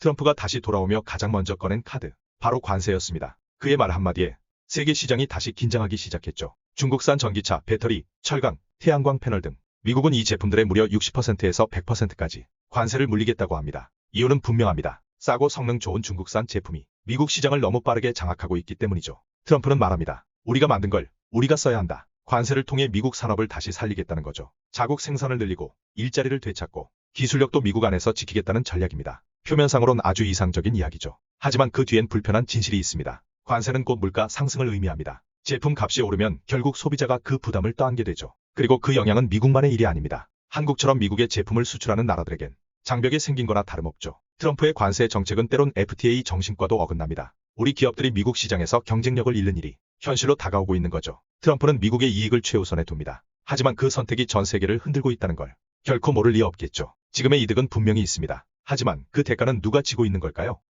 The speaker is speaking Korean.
트럼프가 다시 돌아오며 가장 먼저 꺼낸 카드, 바로 관세였습니다. 그의 말 한마디에 세계 시장이 다시 긴장하기 시작했죠. 중국산 전기차, 배터리, 철강, 태양광 패널 등 미국은 이 제품들의 무려 60%에서 100%까지 관세를 물리겠다고 합니다. 이유는 분명합니다. 싸고 성능 좋은 중국산 제품이 미국 시장을 너무 빠르게 장악하고 있기 때문이죠. 트럼프는 말합니다. 우리가 만든 걸 우리가 써야 한다. 관세를 통해 미국 산업을 다시 살리겠다는 거죠. 자국 생산을 늘리고 일자리를 되찾고 기술력도 미국 안에서 지키겠다는 전략입니다. 표면상으론 아주 이상적인 이야기죠. 하지만 그 뒤엔 불편한 진실이 있습니다. 관세는 곧 물가 상승을 의미합니다. 제품 값이 오르면 결국 소비자가 그 부담을 떠안게 되죠. 그리고 그 영향은 미국만의 일이 아닙니다. 한국처럼 미국에 제품을 수출하는 나라들에겐 장벽이 생긴 거나 다름없죠. 트럼프의 관세 정책은 때론 FTA 정신과도 어긋납니다. 우리 기업들이 미국 시장에서 경쟁력을 잃는 일이 현실로 다가오고 있는 거죠. 트럼프는 미국의 이익을 최우선에 둡니다. 하지만 그 선택이 전 세계를 흔들고 있다는 걸 결코 모를 리 없겠죠. 지금의 이득은 분명히 있습니다. 하지만 그 대가는 누가 지고 있는 걸까요?